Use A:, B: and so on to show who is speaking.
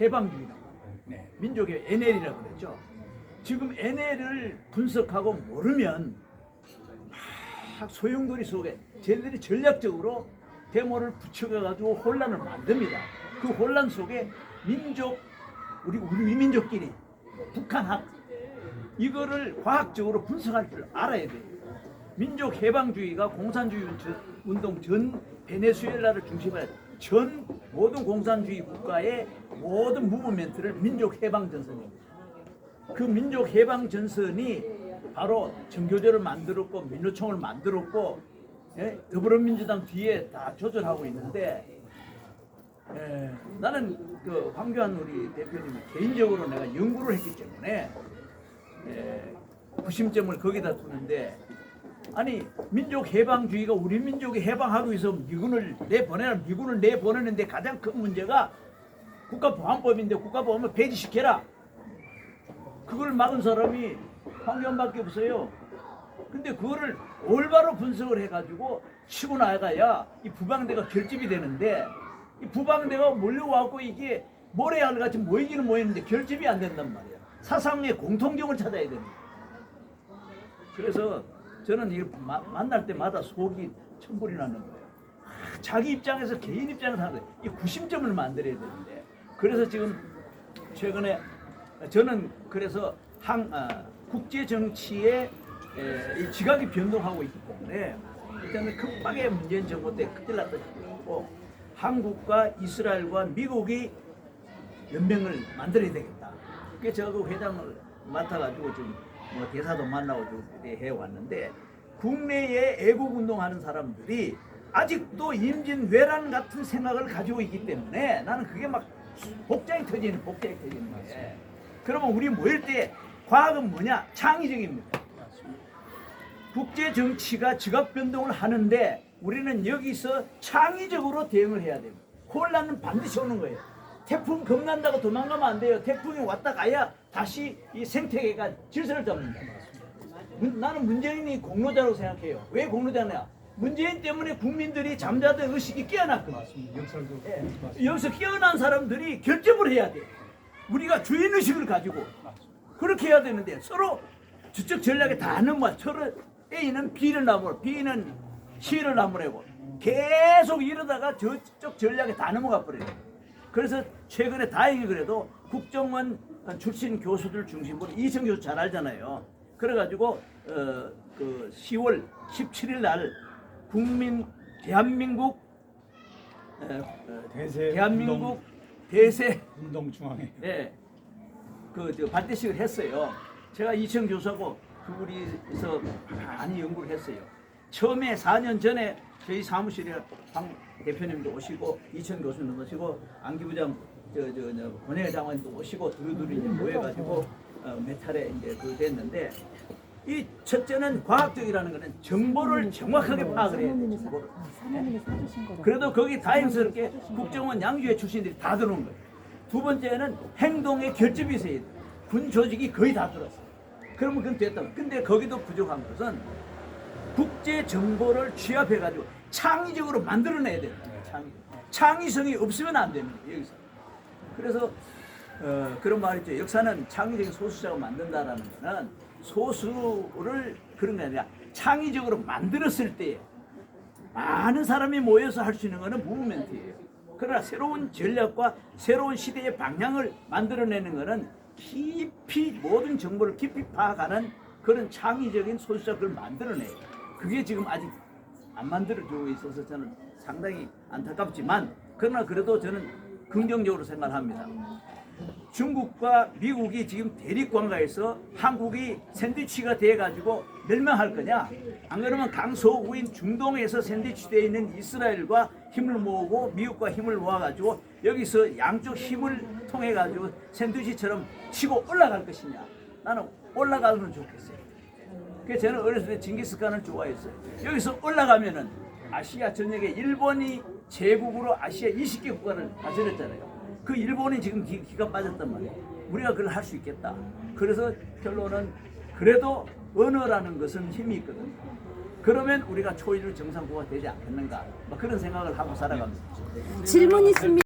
A: 해방주의라고 네, 민족의 NL이라고 그랬죠. 지금 NL을 분석하고 모르면 막 소용돌이 속에 쟤들이 전략적으로 데모를 붙여가지고 혼란을 만듭니다. 그 혼란 속에 민족 우리 우리 민족끼리 북한학 이거를 과학적으로 분석할 줄 알아야 돼요. 민족 해방주의가 공산주의 전- 운동 전 베네수엘라를 중심으로 전 모든 공산주의 국가의 모든 무브멘트를 민족 해방 전선입니다. 그 민족 해방 전선이 바로 정교조를 만들었고 민노총을 만들었고 예? 더불어민주당 뒤에 다 조절하고 있는데 예, 나는 그 황교안 우리 대표님 개인적으로 내가 연구를 했기 때문에 예, 구심점을 거기다 두는데 아니 민족 해방주의가 우리 민족이 해방하기 위해서 미군을 내보내라 미군을 내보내는데 가장 큰 문제가 국가보안법인데 국가보안법 폐지시켜라 그걸 막은 사람이 황교안밖에 없어요. 근데 그거를 올바로 분석을 해가지고 치고 나가야 이 부방대가 결집이 되는데 이 부방대가 몰려와갖고 이게 모래알 같이 모이기는 모이는데 결집이 안 된단 말이야. 사상의 공통점을 찾아야 됩니다. 그래서 저는 마- 만날 때마다 속이 천불이 나는 거예요. 아, 자기 입장에서 개인 입장에서 하는 거예요. 이 구심점을 만들어야 되는데 그래서 지금 최근에 저는 그래서 한 아, 국제 정치에 에, 이 지각이 변동하고 있기 때문에 일단은 극박의 문재인 정부 때 큰일 났던 거고 한국과 이스라엘과 미국이 연맹을 만들어야 되겠다. 그게 그 회장을 맡아가지고 지금 뭐 대사도 만나고 좀 해왔는데 국내에 애국 운동하는 사람들이 아직도 임진왜란 같은 생각을 가지고 있기 때문에 나는 그게 막 복장이 터지는 복장이 터지는 거예요. 그러면 우리 모일 때 과학은 뭐냐? 창의적입니다. 국제 정치가 지각 변동을 하는데 우리는 여기서 창의적으로 대응을 해야 됩니다. 혼란은 반드시 오는 거예요. 태풍 겁난다고 도망가면 안 돼요. 태풍이 왔다 가야 다시 이 생태계가 질서를 잡는다. 문- 나는 문재인이 공로자라고 생각해요. 왜 공로자냐? 문재인 때문에 국민들이 잠자던 의식이 깨어났거든.
B: 역설도
A: 예. 여기서 깨어난 사람들이 결정을 해야 돼. 우리가 주인 의식을 가지고 그렇게 해야 되는데 서로 저쪽 전략에 다 넘어 서로 A는 B를 나무고 B는 C를 나무래고 계속 이러다가 저쪽 전략에 다 넘어가 버려요. 그래서 최근에 다행히 그래도 국정원 출신 교수들 중심으로 이성 교수 잘 알잖아요. 그래가지고 어, 그 10월 17일 날 국민 대한민국 어, 어,
B: 대세
A: 대한민국
B: 운동,
A: 대세
B: 운동 중앙에
A: 예, 그저 발대식을 했어요. 제가 이청 교수하고 둘이서 많이 연구를 했어요. 처음에 4년 전에 저희 사무실에 황 대표님도 오시고 이천 교수님도 오시고 안기부장 저저 저, 저, 권해 장관도 오시고 두루두루 이제 모여가지고 어, 몇 차례 이제 그 됐는데 이 첫째는 과학적이라는 거는 정보를 정확하게 파악을 해야 돼요. 정보를.
C: 사모님이 사주신 거라.
A: 그래도 거기 다행스럽게 국정원 양주의 출신들이 다 들어온 거예요. 두 번째는 행동의 결집이 있어야 돼요. 군 조직이 거의 다 들었어요. 그러면 그건 됐다. 근데 거기도 부족한 것은 국제 정보를 취합해가지고 창의적으로 만들어내야 된다. 창의. 창의성이 없으면 안 됩니다. 여기서. 그래서 어, 그런 말이 있죠. 역사는 창의적인 소수자가 만든다라는 거는 소수를 그런 게 아니라 창의적으로 만들었을 때 많은 사람이 모여서 할 수 있는 것은 무브멘트예요. 그러나 새로운 전략과 새로운 시대의 방향을 만들어내는 것은 깊이 모든 정보를 깊이 파악하는 그런 창의적인 소수자 그걸 만들어내요. 그게 지금 아직 안 만들어지고 있어서 저는 상당히 안타깝지만 그러나 그래도 저는 긍정적으로 생각합니다. 중국과 미국이 지금 대립관가에서 한국이 샌드위치가 돼 가지고 멸망할 거냐? 안 그러면 강소국인 중동에서 샌드위치 되어 있는 이스라엘과 힘을 모으고 미국과 힘을 모아 가지고 여기서 양쪽 힘을 통해 가지고 샌드위치처럼 치고 올라갈 것이냐? 나는 올라가면 좋겠어요. 그래서 저는 어렸을 때 징기스칸을 좋아했어요. 여기서 올라가면은 아시아 전역에 일본이 제국으로 아시아 20개 국가를 다스렸잖아요. 그 일본이 지금 기, 기가 빠졌단 말이에요. 우리가 그걸 할 수 있겠다. 그래서 결론은 그래도 언어라는 것은 힘이 있거든. 그러면 우리가 초일류 정상국가 되지 않겠는가. 뭐 그런 생각을 하고 살아갑니다.
C: 질문 있습니다.